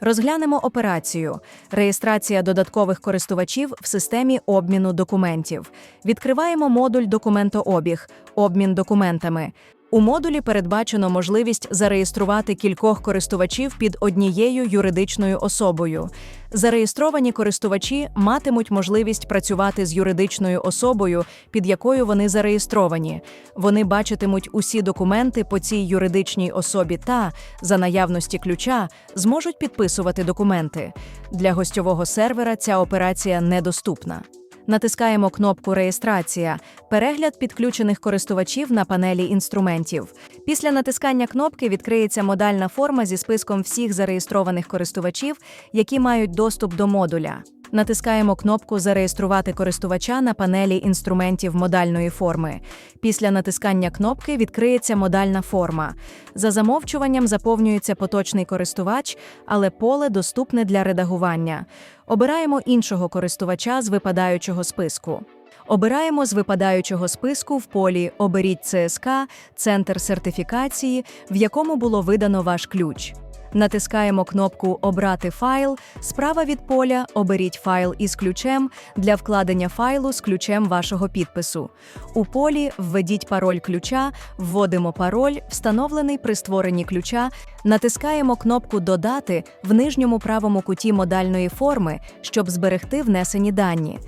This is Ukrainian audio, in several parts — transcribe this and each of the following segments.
Розглянемо операцію реєстрація додаткових користувачів в системі обміну документів. Відкриваємо модуль Документообіг, обмін документами. У модулі передбачено можливість зареєструвати кількох користувачів під однією юридичною особою. Зареєстровані користувачі матимуть можливість працювати з юридичною особою, під якою вони зареєстровані. Вони бачитимуть усі документи по цій юридичній особі та, за наявності ключа, зможуть підписувати документи. Для гостьового сервера ця операція недоступна. Натискаємо кнопку Реєстрація, перегляд підключених користувачів на панелі інструментів. Після натискання кнопки відкриється модальна форма зі списком всіх зареєстрованих користувачів, які мають доступ до модуля. Натискаємо кнопку Зареєструвати користувача на панелі інструментів модальної форми. Після натискання кнопки відкриється модальна форма. За замовчуванням заповнюється поточний користувач, але поле доступне для редагування. Обираємо іншого користувача з випадаючого списку. Обираємо з випадаючого списку в полі Оберіть ЦСК, центр сертифікації, в якому було видано ваш ключ. Натискаємо кнопку Обрати файл. Справа від поля Оберіть файл із ключем для вкладення файлу з ключем вашого підпису. У полі Введіть пароль ключа, вводимо пароль, встановлений при створенні ключа, натискаємо кнопку Додати в нижньому правому куті модальної форми, щоб зберегти внесені дані.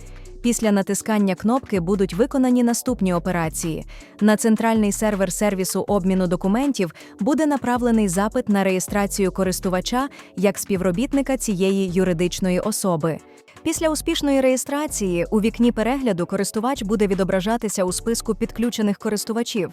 Після натискання кнопки будуть виконані наступні операції. На центральний сервер сервісу обміну документів буде направлений запит на реєстрацію користувача як співробітника цієї юридичної особи. Після успішної реєстрації у вікні перегляду користувач буде відображатися у списку підключених користувачів.